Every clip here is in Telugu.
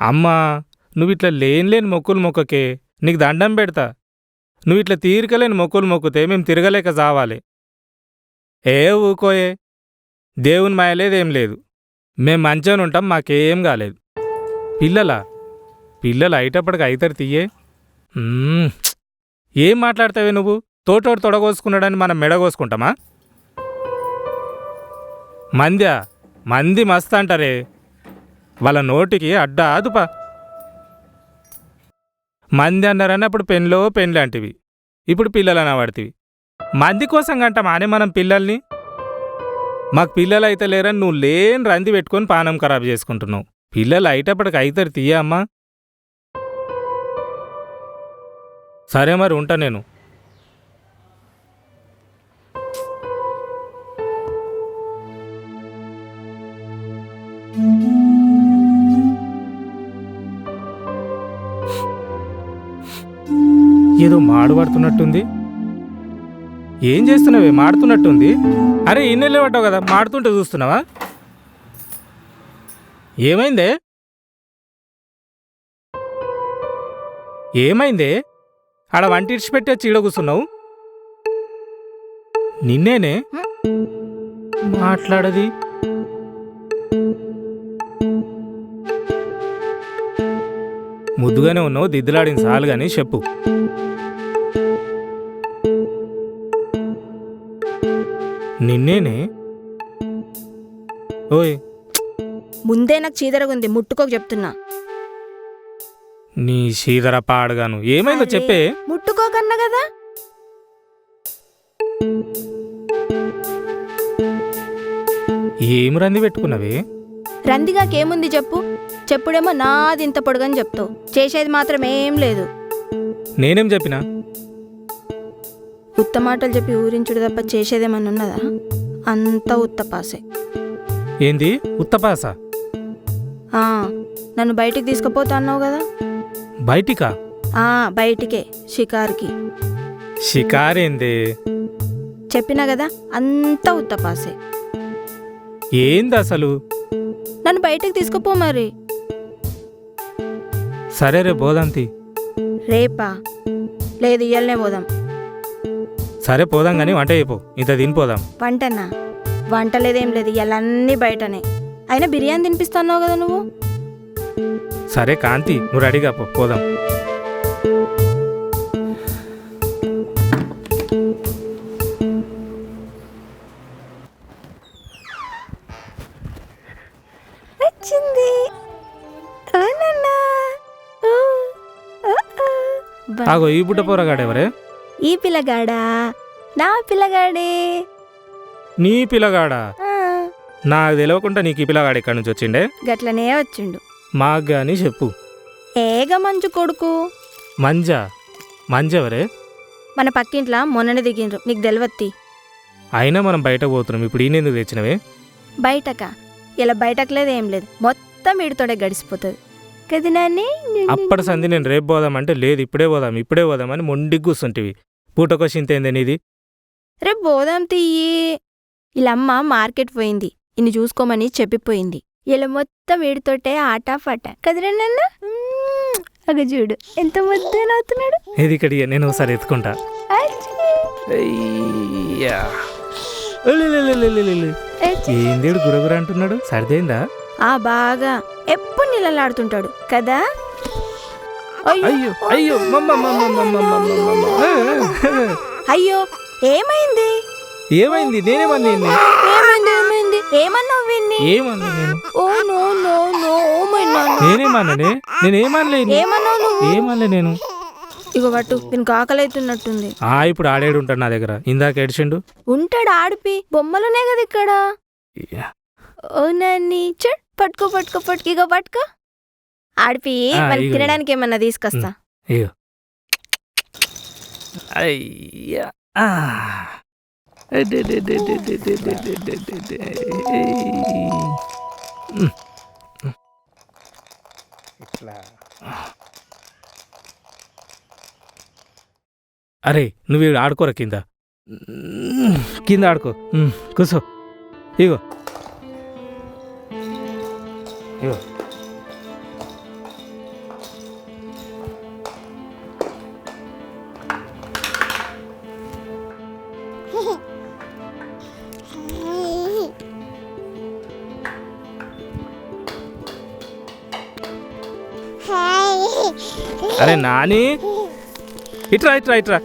అమ్మా నువ్వు ఇట్లా లేని లేని మొక్కులు మొక్కకే నీకు దండం పెడతా. నువ్వు ఇట్లా తీరికలేని మొక్కులు మొక్కుతే మేము తిరగలేక చావాలి ఏ ఊకోయే దేవుని మాయలేదేం లేదు మేం మంచిగానే ఉంటాం మాకేం కాలేదు. పిల్లలా? పిల్లలు అయ్యేటప్పటికి అవుతారు తీయే ఏం మాట్లాడతావే నువ్వు? తోటోడు తొడగోసుకున్నాడని మనం మెడగోసుకుంటామా మంద్యా? మంది మస్తు అంటారే. వాళ్ళ నోటికి అడ్డ ఆదుపా మంది అన్నారని అప్పుడు పెన్లో పెన్లాంటివి. ఇప్పుడు పిల్లలు అనబడితివి. మంది కోసం గంట మానే మనం పిల్లల్ని. మాకు పిల్లలు అయితే లేరని నువ్వు లేని రంది పెట్టుకొని పానం ఖరాబ్ చేసుకుంటున్నావు. పిల్లలు అయ్యేటప్పటికి అవుతారు తీయమ్మా. సరే మరి ఉంటా నేను. ఏదో ఏం చేస్తున్నావే? మాడుతున్నట్టుంది? అరే ఇన్నెళ్ళే పట్టావు కదా మాడుతుంటే చూస్తున్నావా? ఏమైందే? ఏమైందే? ఆడ వంట ఇడిచిపెట్టి వచ్చి ఈడ కూర్చున్నావు? నిన్నేనే? మాట్లాడది. ముద్దుగానే ఉన్నావు దిద్దులాడిన సాలు కానీ చెప్పు. నిన్నేనే? ఓయ్. ముందే నాకు చీదరగుంది ముట్టుకోక చెప్తున్నా. నీ శీదర పాడగాను. ఏమైందో చెప్పే? ముట్టుకోకన్నా కదా? ఏం రంది పెట్టుకున్నవే? రందిగాకేముంది చెప్పు? చెప్పుడేమో నాది ఇంత పొడుగని చెప్తావు. చేసేది మాత్రం ఏం లేదు. నేనేం చెప్పినా? ఉత్త మాటలు చెప్పి ఊరించుడు తప్ప చేసేదేమన్నా ఉన్నదా? అంతా ఉత్త పాసే. ఏంది? ఉత్తపాస ఆ, నన్ను బయటికి తీసుకుపోతా అన్నావు కదా? బయటికా? ఆ బయటికే షికార్కి. షికారేంది? చెప్పినా కదా అంతా ఉత్త పాసే. ఏంది అసలు? నన్ను బయటికి తీసుకుపో మరి. సరే రే పోదాంతి రేపా? లేదు ఇయ్యాలనే పోదాం సరే పోదాం కానీ వంట అయిపో. ఇంత తినిపోదాం. వంటనా? వంట లేదేం లేదు ఇవన్నీ బయటనే. అయినా బిర్యానీ తినిపిస్తున్నావు కదా నువ్వు? సరే కాంతి నువ్వు రెడీగా పో పోదాం. వచ్చింది. ఆగో ఈ బుట్ట పోరగాడెవరే? ఈ పిల్లగాడా? నా పిల్లగాడే. నీ పిల్లగాడా? ఆ, నాకు తెలియకుండా నీకు ఈ పిల్లగాడు ఎక్కడి నుంచి వచ్చిండే? గట్లనే వచ్చిండు. మాకు గాని చెప్పు. ఏగ మంచు కొడుకు? మంజ? మంజెవరే? మన పక్కింట్లో మొన్ననే దిగిండ్రు. నీకు తెలివత్తి. అయినా మనం బయట పోతున్నాం. ఇప్పుడు ఈయన ఎందుకు తెచ్చినవే? బయటక? ఇలా బయటకు లేదు ఏం లేదు. మొత్తం వీడితోడే గడిచిపోతుంది కది నాన్ని? అప్పటి సంధి నేను రేపు పోదామంటే లేదు ఇప్పుడే పోదాం ఇప్పుడే పోదాం అని మొండికి కూర్చుంటివి పూటకో చింతేందే నీది? రేపు పోదాం తీయి ఇలా అమ్మ మార్కెట్ పోయింది. ఇన్ని చూసుకోమని చెప్పిపోయింది. ఇలా మొత్తం వీడితోటే ఆట పాట. కదిరా నాన్న. అగ చూడు. ఎంత ముద్దనవుతున్నాడు ఏది ఇక్కడ ఇయ్య, నేను ఒకసారి ఎత్తుకుంటా. అయ్యా. ఉల్లిలిలిలిలిలి. ఏందేడు గురగుర అంటున్నాడు? సరిదేందా? ఆ బాగా. ఎప్పుడు నీళ్ళలాడుతుంటాడు. కదా? అయ్యో అయ్యో మమ్మ మమ్మ మమ్మ మమ్మ మమ్మ. అయ్యో ఏమైంది? ఏమైంది? నేనేమన్నా నిన్ను? ఏమైంది ఏమైంది? ఏమన్నావు విన్ని ఏమన్నా నేను? Oh no no no oh my నాన్న. నేనేమన్నానే నేనేమనలేను ఏమన్నావు నువ్వు? ఏమనలే నేను. ఇగో పట్టు దీనికి ఆకలి అవుతున్నట్టుంది ఆ ఇప్పుడు ఆడేడు ఉంటాడు నా దగ్గర. ఇందాక ఏడిచిండు. ఉంటాడు ఆడిపి బొమ్మలునే కదా ఇక్కడ. ఓ నాన్ని చూడ్ పట్టుకో పట్టుకో పట్టుకో ఇగో పట్టుకో. ఆడిపి ఆ, మనకి ఇగో, తినడానికి ఏమన్నా తీసుకొస్తా. ఇగో. అయ్యా. ఆ. అరే నువ్వు ఈడ ఆడుకోరా కింద కింద ఆడుకో కూసో ఇగో ఇగో అరే నాని. ఇట్రా ఇట్రా ఇట్రా.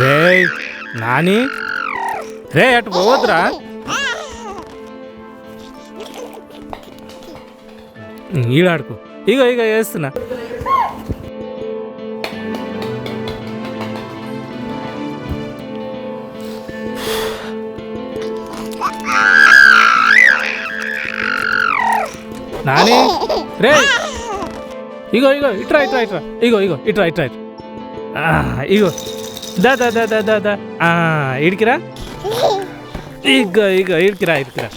రే నాని. రే అటు పోవద్దురా. ఈడాడుకో ఇగో ఇగో వేస్తున్నా. నాని? రే ఇగో ఇగో ఇట్రా ఇట్రా ఇట్రా. ఇగో ఇగో ఇట్రా ఇట్రా ఇట్రా. ఆ, ఇగో. దా దా దా దా దా దా. ఆ, ఈడికిరా? ఇగో ఇగో ఈడికిరా ఈడికిరా.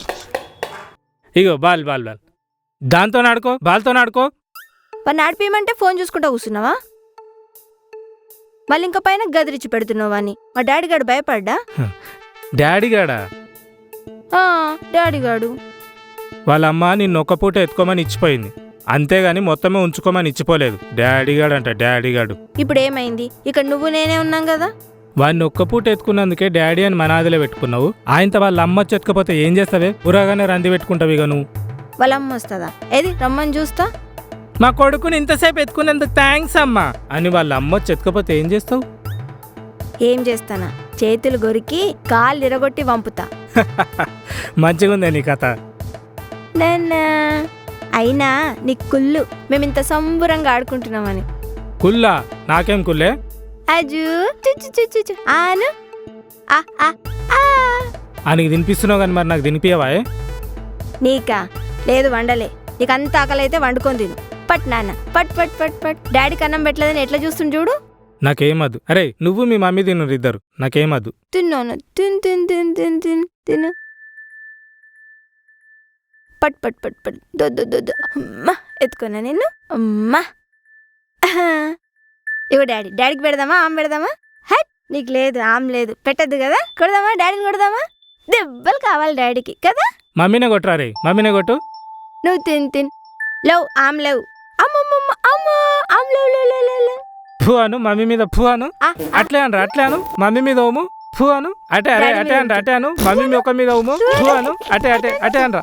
ఇగో బాల్ బాల్ బాల్. దాంతో ఆడుకో బాల్తో ఆడుకో. మరి నడిపియమంటే ఫోన్ చూసుకుంటా కూర్చున్నావా? మళ్ళీ ఇంకా పైన గదిరిచ్చి పెడుతున్నావా అని మా డాడీ గాడు భయపడ్డా? డాడీ గాడా ఆ, డాడీ గాడు వాళ్ళ అమ్మ నిన్ను ఒక్క పూట ఎత్తుకోమని ఇచ్చిపోయింది. అంతేగాని మొత్తమే ఉంచుకోమని ఇచ్చిపోలేదు. డాడీ గాడు అంట డాడీ గాడు. ఇప్పుడు ఏమైంది ఇక్కడ నువ్వు నేనే ఉన్నాం కదా? వాడిని ఒక్క పూట ఎత్తుకున్నందుకే డాడీ అని మనాదిలో పెట్టుకున్నావు. ఆయనతో వాళ్ళ అమ్మ వచ్చి ఎత్తుకపోతే ఏం చేస్తావే? ఊరగానే రంది పెట్టుకుంటావు ఇక నువ్వు. వాళ్ళ అమ్మ వస్తుందా? ఏది? రమ్మని చూస్తా? మా కొడుకుని ఇంతసేపు ఎత్తుకున్నందుకు థ్యాంక్స్ అమ్మా. అని వాళ్ళ అమ్మ వచ్చి ఎత్తుకపోతే ఏం చేస్తావు? ఏం చేస్తానా? చేతులు గొరికి కాళ్ళు ఇరగొట్టి పంపుతా మంచిగా ఉందే నీ కథ. నాన్నా అయినా నీ కుళ్ళు మేమింత సంబురంగా ఆడుకుంటున్నామని. కుల్లా నాకేం కుల్లే అజు చుచ్చు చుచ్చు చు ఆను. ఆ ఆ ఆ. ఆయనకి తినిపిస్తున్నావు కానీ మరి నాకు తినిపియవా ఏ? నీకా? లేదు వండలే. నీకు అంత ఆకలి అయితే వండుకొని తిను. పట్ నాన్న పట్ పట్ పట్ పట్. డాడీకి అన్నం పెట్టలేదని ఎట్లా చూస్తుంది చూడు? నాకేమద్దు. అరే నువ్వు మీ మమ్మీ తిను ఇద్దరు. నాకేమద్దు. తిన్నాను. తిన్ తిన్ తిన్ తిన్ తిన్ తిను. పట్ పట్ పట్ పట్. దొద్దు దొద్దు అమ్మా ఎత్తుకున్నా నిన్ను? అమ్మా. ఇగో డాడీ డాడీకి పెడదామా ఆమె పెడదామా? హట్ నీకు లేదు ఆమె లేదు. పెట్టద్దు కదా? కొడదామా డాడీని కొడదామా? దెబ్బలు కావాలి డాడీకి కదా? మమ్మీనే కొట్టురా రే మమ్మీనే కొట్టు. నువ్వు తిన్ తిన్. లేవు ఆమె లేవు. అమ్మమ్మమ్మ అమ్మ ఆమె లేవు లేవు లేవు, లేవు, లేవు. ఫూ అను మమ్మీ మీద ఫూ అను అట్లే అనరా అట్లే అను. మమ్మీ మీద ఓము. ఫూ అను అటే అరే అటే అనరా అటే అను మమ్మీ మీ ఒక్క మీద ఫూ అను అటే అటే అటే అనరా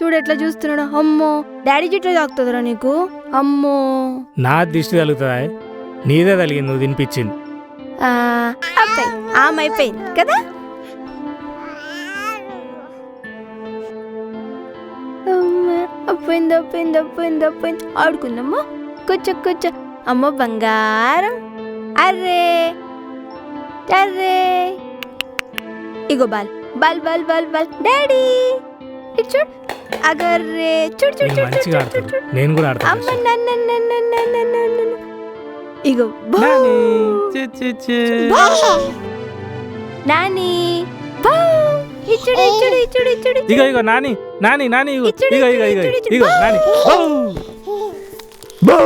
చూడు ఎట్లా చూస్తున్నాడు. అమ్మో డాడీ జిట్టు తాకుతుందిరా నీకు? అమ్మో. నా దిష్టి తగులుతుందా నీదే తగిలింది నువ్వు తినిపించింది. అయిపోయింది కదా? అప్పోయింది అప్పోయింది అప్పోయింది అప్పోయింది ఆడుకుందామా కూర్చో కూర్చో. అమ్మ బంగారం. అర్రే అర్రే. ఇగో ball ball ball ball ball daddy ఇటు చూడు అగర్రే చూడు చూడు చూడు మంచిగా చూడు చూడు ఆడుతాను చూడు నేను కూడా అమ్మ ఆడతాను నన్ను నన్ను నన్ను నన్ను నన్ను ఇగో బౌ. నాని, చి, చి, చి. నాని బౌ. ఇచ్చుడు ఇచ్చుడు ఇచ్చుడు ఇచ్చుడు ఇగో ఇగో నాని నాని నాని ఇగో ఇచ్చుడు, ఇగో ఇగో ఇగో ఇచ్చుడు, ఇచ్చుడు. ఇగో నాని బౌ. బౌ.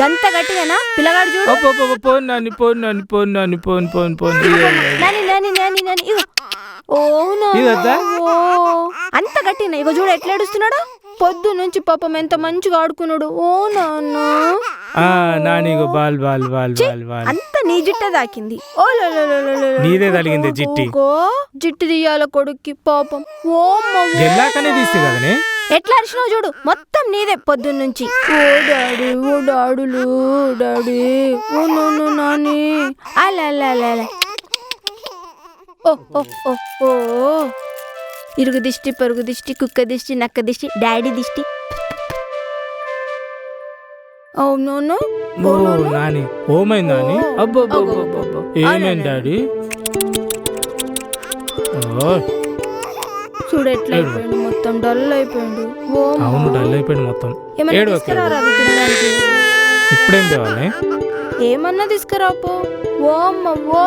గంత గట్టిగానా? పిల్లగాడు చూడు. పోను నాని పోను నాని పోను నాని పోను పోను పోను. నాని నాని నాని నాని ఇగో. ఓ ఇదొద్దా? అంత గట్టినా? ఇగో చూడు ఎట్లా ఏడుస్తున్నాడు? పొద్దు నుంచి పాపం ఎంత మంచిగా ఆడుకున్నాడు. ఓ నాన్న. ఆ నాని ఇగో ball ball ball ball ball. అంత నీ జిట్ట దాకింది. ఓ. నీదే తగిలింది జిట్టి. జిట్టు తీయాల కొడుక్కి పాపం. ఓ. ఎల్లాకనే తీస్తే కదనే? ఎట్లా అరిచినావు చూడు. మొత్తం నీదే పొద్దున్న నుంచి ఓ డాడీ ఓ డాడులు డాడీ. ఓ నన్ను నాని. అలా ఓ ఓ ఓ ఓ. ఇరుగు దిష్టి పరుగు దిష్టి కుక్క దిష్టి నక్క దిష్టి డాడీ దిష్టి. అవునవును ఓ నాని. ఓమైంది నాని. అబ్బో. ఏమైంది డాడీ? ఓ. చూడు ఎట్లా అయిపోయిండు మొత్తం డల్ అయిపోయిండు. ఓ అవును డల్ అయిపోయింది మొత్తం. ఏమన్నా ఏడు ఓకే తీసుకురారా అవి తినడానికి? ఇప్పుడేం తేవాలి? ఏమన్నా తీసుకురాపో. ఓ అమ్మ ఓ.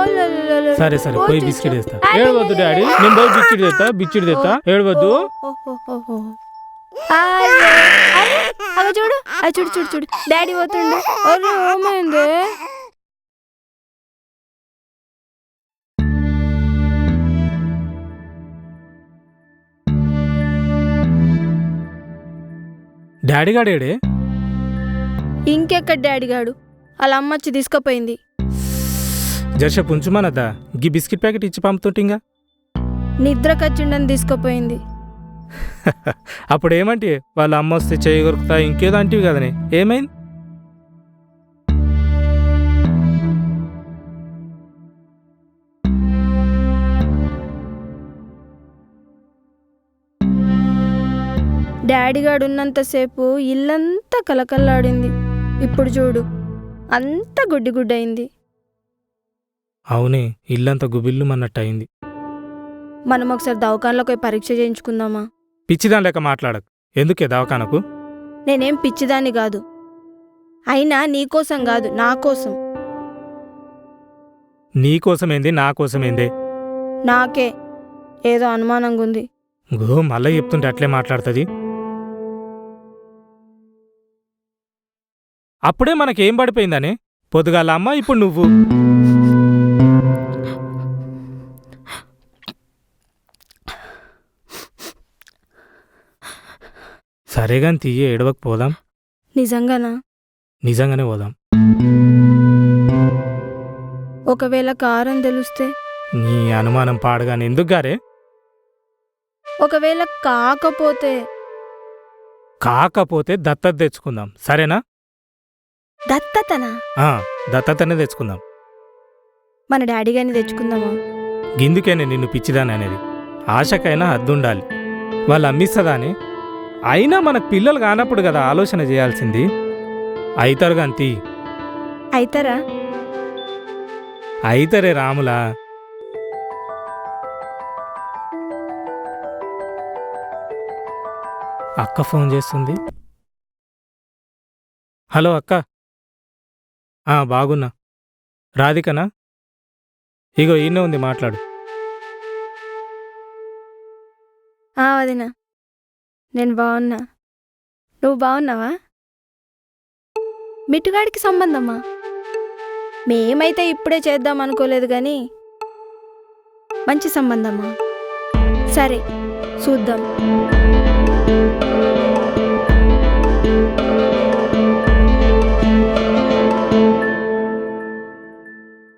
సరే సరే పోయి. బిస్కెట్ తెస్తా. ఏడవద్దు డాడీ నేను పోయి బిస్కెట్ తెస్తా బిస్కెట్ తెస్తా. ఏడవద్దు ఓ. అరే, అగ చూడు అది చూడు చూడు చూడు. డాడీ పోతుండు. అరే ఏమైంది? డాడీ గాడేడే ఇంకెక్కడ డాడీ గాడు వాళ్ళ అమ్మ వచ్చి తీసుకుపోయింది. జర్ష పుంచుమానద్దా గీ బిస్కెట్ ప్యాకెట్ ఇచ్చి పంపుతుంటింగా నిద్ర కచ్చిండని తీసుకుపోయింది. అప్పుడు ఏమంటే వాళ్ళ అమ్మ వస్తే చేయగొరుకుతా ఇంకేదో అంటివి కదనే. ఏమైంది? డాడీ గాడు ఉన్నంతసేపు ఇల్లంతా కలకల్లాడింది. ఇప్పుడు చూడు అంతా గుడ్డి గుడ్డయింది అవునే ఇల్లంతా గుబిల్లు మన్నట్టు అయింది మనం ఒకసారి దవాఖానలోకి పోయి పరీక్ష చేయించుకుందామా? పిచ్చిదాని లెక్క మాట్లాడకు. ఎందుకే దవాఖానకు? నేనేం పిచ్చిదాన్ని కాదు. అయినా నీకోసం కాదు నా కోసం. నీ కోసమేంది నా కోసమేందే? నాకే ఏదో అనుమానంగా ఉంది గో మళ్ళీ చెప్తుంటే అట్లే మాట్లాడుతుంది. అప్పుడే మనకేం పడిపోయిందనే? పొద్దుగాల అమ్మ ఇప్పుడు నువ్వు? సరేగాని తీయ ఎడవకు పోదాం నిజంగానా? నిజంగానే పోదాం. ఒకవేళ కారం తెలిస్తే? నీ అనుమానం పాడగానే ఎందుకు గారే? ఒకవేళ కాకపోతే? కాకపోతే దత్తత తెచ్చుకుందాం. సరేనా? దత్తతనా? ఆ, దత్తతనే తెచ్చుకుందాం. మన డాడీ గారిని తెచ్చుకుందామా? గిందుకేనే నిన్ను పిచ్చిదాని అనేది. ఆశకైనా హద్దుండాలి. వాళ్ళు అమ్మిస్తుందా అని అయినా మనకు పిల్లలు కానప్పుడు కదా ఆలోచన చేయాల్సింది. అయితారు గంతి అయితారా? అయితరే రాములా. అక్క ఫోన్ చేస్తుంది. హలో అక్క. బాగున్నా. రాధికనా? ఇగో ఈయనే ఉంది మాట్లాడు. ఆ వదినా. నేను బాగున్నా. నువ్వు బాగున్నావా? మిట్టుగాడికి సంబంధమా? మేమైతే ఇప్పుడే చేద్దాం అనుకోలేదు కానీ మంచి సంబంధమా? సరే చూద్దాం.